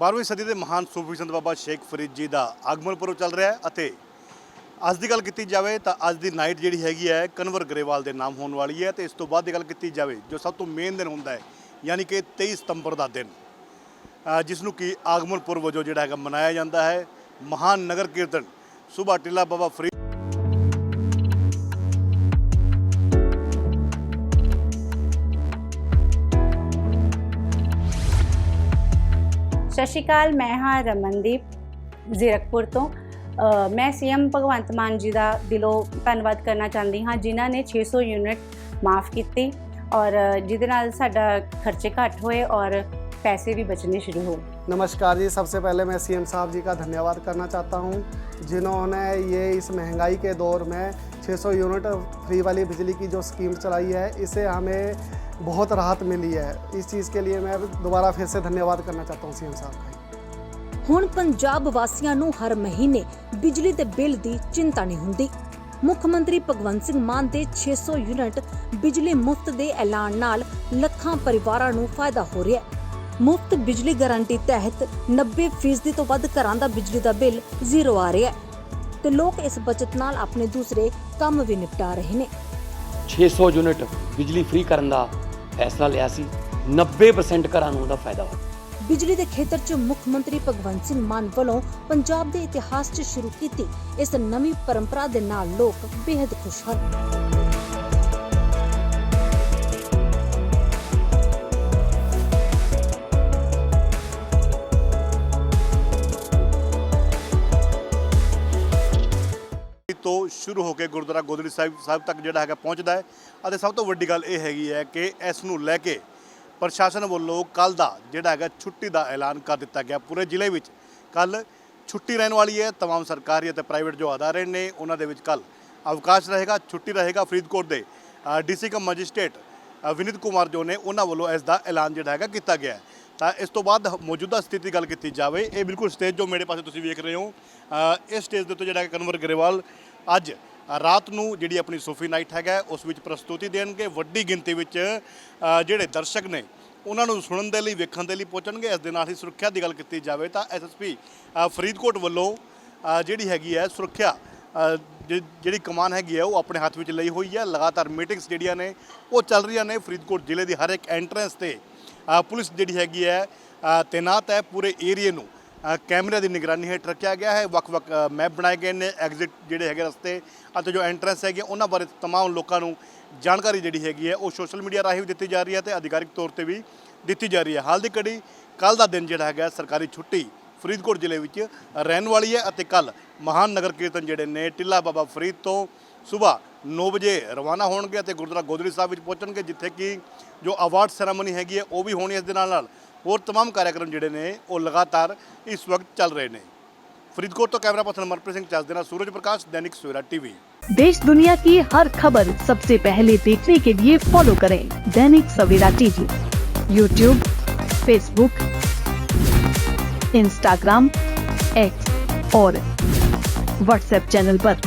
12ਵੀਂ ਸਦੀ ਦੇ ਮਹਾਨ ਸੂਫੀ ਸੰਤ ਬਾਬਾ ਸ਼ੇਖ ਫਰੀਦ ਜੀ ਦਾ ਆਗਮਨ ਪੁਰਬ ਚੱਲ ਰਿਹਾ ਹੈ ਅਤੇ ਅੱਜ ਦੀ ਗੱਲ ਕੀਤੀ ਜਾਵੇ ਤਾਂ ਅੱਜ ਦੀ ਨਾਈਟ ਜਿਹੜੀ ਹੈਗੀ ਹੈ, ਕਨਵਰ ਗਰੇਵਾਲ ਦੇ ਨਾਮ ਹੋਣ ਵਾਲੀ ਹੈ ਤੇ ਇਸ ਤੋਂ ਬਾਅਦ ਦੀ ਗੱਲ ਕੀਤੀ ਜਾਵੇ, ਜੋ ਸਭ ਤੋਂ ਮੇਨ ਦਿਨ ਹੁੰਦਾ ਹੈ, ਯਾਨੀ ਕਿ 23 ਸਤੰਬਰ ਦਾ ਦਿਨ ਜਿਸ ਨੂੰ ਕਿ ਆਗਮਨ ਪੁਰਬ ਵਜੋਂ ਜਿਹੜਾ ਹੈਗਾ ਮਨਾਇਆ ਜਾਂਦਾ ਹੈ। ਮਹਾਨ ਨਗਰ ਕੀਰਤਨ ਸੁਬਾ ਟਿੱਲਾ ਬਾਬਾ ਸਤਿ ਸ਼੍ਰੀ ਅਕਾਲ ਮੈਂ ਹਾਂ ਰਮਨਦੀਪ ਜ਼ੀਰਕਪੁਰ ਤੋਂ ਅ, ਮੈਂ ਸੀਐਮ ਭਗਵੰਤ ਮਾਨ ਜੀ ਦਾ ਦਿਲੋਂ ਧੰਨਵਾਦ ਕਰਨਾ ਚਾਹੁੰਦੀ ਹਾਂ ਜਿਨ੍ਹਾਂ ਨੇ 600 ਯੂਨਿਟ ਮਾਫ ਕੀਤੀ ਔਰ ਅ, ਜਿਹਦੇ ਨਾਲ ਸਾਡਾ ਖਰਚੇ ਘੱਟ ਹੋਏ ਔਰ ਪੈਸੇ ਵੀ ਬਚਣੇ ਸ਼ੁਰੂ ਹੋਏ नमस्कार जी सबसे पहले मैं सीएम साहब जी का धन्यवाद करना चाहता हूँ जिन्होंने ये इस महंगाई के दौर में 600 यूनिट फ्री वाली बिजली की जो स्कीम चलाई है इससे हमें बहुत राहत मिली है इस चीज़ के लिए मैं दोबारा फिर से धन्यवाद करना चाहता हूँ सीएम साहब का ਹੁਣ ਪੰਜਾਬ ਵਾਸੀਆਂ ਨੂੰ ਹਰ ਮਹੀਨੇ ਬਿਜਲੀ ਦੇ ਬਿੱਲ ਦੀ ਚਿੰਤਾ ਨਹੀਂ ਹੁੰਦੀ ਮੁੱਖ ਮੰਤਰੀ ਭਗਵੰਤ ਸਿੰਘ ਮਾਨ ਦੇ 600 ਯੂਨਿਟ ਬਿਜਲੀ ਮੁਫਤ ਦੇ ਐਲਾਨ ਨਾਲ ਲੱਖਾਂ ਪਰਿਵਾਰਾਂ ਨੂੰ ਫਾਇਦਾ ਹੋ ਰਿਹਾ ਹੈ ਮੁਫਤ ਬਿਜਲੀ ਗਾਰੰਟੀ ਤਹਿਤ 90% ਤੋਂ ਵੱਧ ਘਰਾਂ ਦਾ ਬਿਜਲੀ ਦਾ ਬਿੱਲ ਜ਼ੀਰੋ ਆ ਰਿਹਾ ਹੈ ਤੇ ਲੋਕ ਇਸ ਬਚਤ ਨਾਲ ਆਪਣੇ ਦੂਸਰੇ ਕੰਮ ਵੀ ਨਿਪਟਾ ਰਹੇ ਨੇ। 600 ਯੂਨਿਟ ਬਿਜਲੀ ਫ੍ਰੀ ਕਰਨ ਦਾ ਫੈਸਲਾ ਲਿਆ ਸੀ। 90% ਘਰਾਂ ਨੂੰ ਉਹਦਾ ਫਾਇਦਾ ਹੋਇਆ। ਬਿਜਲੀ ਦੇ ਖੇਤਰ 'ਚ ਮੁੱਖ ਮੰਤਰੀ ਭਗਵੰਤ ਸਿੰਘ ਮਾਨ ਵੱਲੋਂ ਪੰਜਾਬ ਦੇ ਇਤਿਹਾਸ 'ਚ ਸ਼ੁਰੂ ਕੀਤੀ ਇਸ ਨਵੀਂ ਪਰੰਪਰਾ ਦੇ ਨਾਲ ਲੋਕ ਬੇहद ਖੁਸ਼ ਹਨ। ਤੋਂ ਸ਼ੁਰੂ ਹੋ ਕੇ ਗੁਰਦੁਆਰਾ ਗੋਦੜੀ ਸਾਹਿਬ ਸਾਹਿਬ ਤੱਕ ਜਿਹੜਾ ਹੈਗਾ ਪਹੁੰਚਦਾ ਹੈ ਅਤੇ ਸਭ ਤੋਂ ਵੱਡੀ ਗੱਲ ਇਹ ਹੈਗੀ ਹੈ ਕਿ ਇਸ ਨੂੰ ਲੈ ਕੇ ਪ੍ਰਸ਼ਾਸਨ ਵੱਲੋਂ ਕੱਲ ਦਾ ਜਿਹੜਾ ਹੈਗਾ ਛੁੱਟੀ ਦਾ ਐਲਾਨ ਕਰ ਦਿੱਤਾ ਗਿਆ ਪੂਰੇ ਜ਼ਿਲ੍ਹੇ ਵਿੱਚ ਕੱਲ ਛੁੱਟੀ ਰਹਿਣ ਵਾਲੀ ਹੈ तमाम ਸਰਕਾਰੀ ਅਤੇ ਪ੍ਰਾਈਵੇਟ ਜੋ ਅਦਾਰੇ ਨੇ ਉਹਨਾਂ ਦੇ ਵਿੱਚ ਕੱਲ ਅਵਕਾਸ਼ ਰਹੇਗਾ ਛੁੱਟੀ ਰਹੇਗਾ ਫਰੀਦਕੋਟ ਦੇ ਡੀਸੀ ਕਮ ਮੈਜਿਸਟ੍ਰੇਟ ਅ, ਵਿਨੀਤ ਕੁਮਾਰ ਜੋ ਨੇ ਉਹਨਾਂ ਵੱਲੋਂ ਇਸ ਦਾ ਐਲਾਨ ਜਿਹੜਾ ਹੈਗਾ ਕੀਤਾ ਗਿਆ ਹੈ। ਤਾਂ ਇਸ ਤੋਂ ਬਾਅਦ ਮੌਜੂਦਾ ਸਥਿਤੀ ਦੀ ਗੱਲ ਕੀਤੀ ਜਾਵੇ ਇਹ ਬਿਲਕੁਲ ਸਟੇਜ ਜੋ ਮੇਰੇ ਪਾਸੇ ਤੁਸੀਂ ਵੇਖ ਰਹੇ ਹੋ ਅ, ਇਸ ਸਟੇਜ ਦੇ ਉੱਤੇ ਜਿਹੜਾ ਹੈ ਕਨਵਰ ਗਰੇਵਾਲ ਅੱਜ ਰਾਤ ਨੂੰ ਜਿਹੜੀ ਆਪਣੀ ਸੂਫੀ ਨਾਈਟ ਹੈਗਾ, ਉਸ ਵਿੱਚ ਪ੍ਰਸਤੁਤੀ ਦੇਣਗੇ। ਵੱਡੀ ਗਿਣਤੀ ਵਿੱਚ ਜਿਹੜੇ ਦਰਸ਼ਕ ਨੇ, ਉਹਨਾਂ ਨੂੰ ਸੁਣਨ ਦੇ ਲਈ, ਵੇਖਣ ਦੇ ਲਈ ਪਹੁੰਚਣਗੇ। ਇਸ ਦੇ ਨਾਲ ਹੀ ਸੁਰੱਖਿਆ ਦੀ ਗੱਲ ਕੀਤੀ ਜਾਵੇ ਤਾਂ ਐਸਐਸਪੀ ਫਰੀਦਕੋਟ ਵੱਲੋਂ ਜਿਹੜੀ ਹੈਗੀ ਹੈ ਸੁਰੱਖਿਆ ਜਿ- ਜਿਹੜੀ ਕਮਾਨ ਹੈਗੀ ਹੈ, ਉਹ ਆਪਣੇ ਹੱਥ ਵਿੱਚ ਲਈ ਹੋਈ ਹੈ। ਲਗਾਤਾਰ ਮੀਟਿੰਗਸ ਜਿਹੜੀਆਂ ਨੇ, ਉਹ ਚੱਲ ਰਹੀਆਂ ਨੇ। ਫਰੀਦਕੋਟ ਜ਼ਿਲ੍ਹੇ ਦੀ ਹਰ ਇੱਕ ਐਂਟਰੈਂਸ ਤੇ ਪੁਲਿਸ ਜਿਹੜੀ ਹੈਗੀ ਹੈ ਤੈਨਾਤ ਹੈ ਪੂਰੇ ਏਰੀਏ ਨੂੰ। ਅ, ਕੈਮਰੇ ਦੀ ਨਿਗਰਾਨੀ ਹੇਠ ਰੱਖਿਆ ਗਿਆ ਹੈ ਵੱਖ-ਵੱਖ ਅ, ਮੈਪ ਬਣਾਏ ਗਏ ਨੇ ਐਗਜ਼ਿਟ ਜਿਹੜੇ ਹੈਗੇ ਰਸਤੇ ਅਤੇ ਜੋ ਐਂਟਰੈਂਸ ਹੈਗੇ ਉਹਨਾਂ ਬਾਰੇ तमाम ਲੋਕਾਂ ਨੂੰ ਜਾਣਕਾਰੀ ਜਿਹੜੀ ਹੈਗੀ ਹੈ ਉਹ ਸੋਸ਼ਲ ਮੀਡੀਆ ਰਾਹੀਂ ਵੀ ਦਿੱਤੀ ਜਾ ਰਹੀ ਹੈ ਤੇ ਅਧਿਕਾਰਿਕ ਤੌਰ ਤੇ ਵੀ ਦਿੱਤੀ ਜਾ ਰਹੀ ਹੈ ਹਾਲ ਦੀ ਘੜੀ ਕੱਲ ਦਾ ਦਿਨ ਜਿਹੜਾ ਹੈਗਾ ਸਰਕਾਰੀ ਛੁੱਟੀ ਫਰੀਦਕੋਟ ਜ਼ਿਲ੍ਹੇ ਵਿੱਚ ਰਹਿਣ ਵਾਲੀ ਹੈ ਅਤੇ ਕੱਲ ਮਹਾਨ ਨਗਰ ਕੀਰਤਨ ਜਿਹੜੇ ਨੇ ਟਿੱਲਾ ਬਾਬਾ ਫਰੀਦ ਤੋਂ ਸਵੇਰ 9 ਵਜੇ ਰਵਾਨਾ ਹੋਣਗੇ ਅਤੇ ਗੁਰਦੁਆਰਾ ਗੋਦੜੀ ਸਾਹਿਬ ਵਿੱਚ ਪਹੁੰਚਣਗੇ ਜਿੱਥੇ ਕਿ ਜੋ ਅਵਾਰਡ ਸੈਰਾਮਨੀ ਹੈਗੀ ਹੈ ਉਹ ਵੀ ਹੋਣੀ ਹੈ ਇਸ ਦੇ ਨਾਲ ਨਾਲ और तमाम कार्यक्रम जोड़े ने वो लगातार इस वक्त चल रहे हैं फरीदकोट तो कैमरा पर्सन अमरप्रीत सिंह चल देना सूरज प्रकाश, दैनिक सवेरा टीवी। देश दुनिया की हर खबर सबसे पहले देखने के लिए फॉलो करें Dainik Savera TV. YouTube Facebook Instagram X और व्हाट्सएप चैनल पर।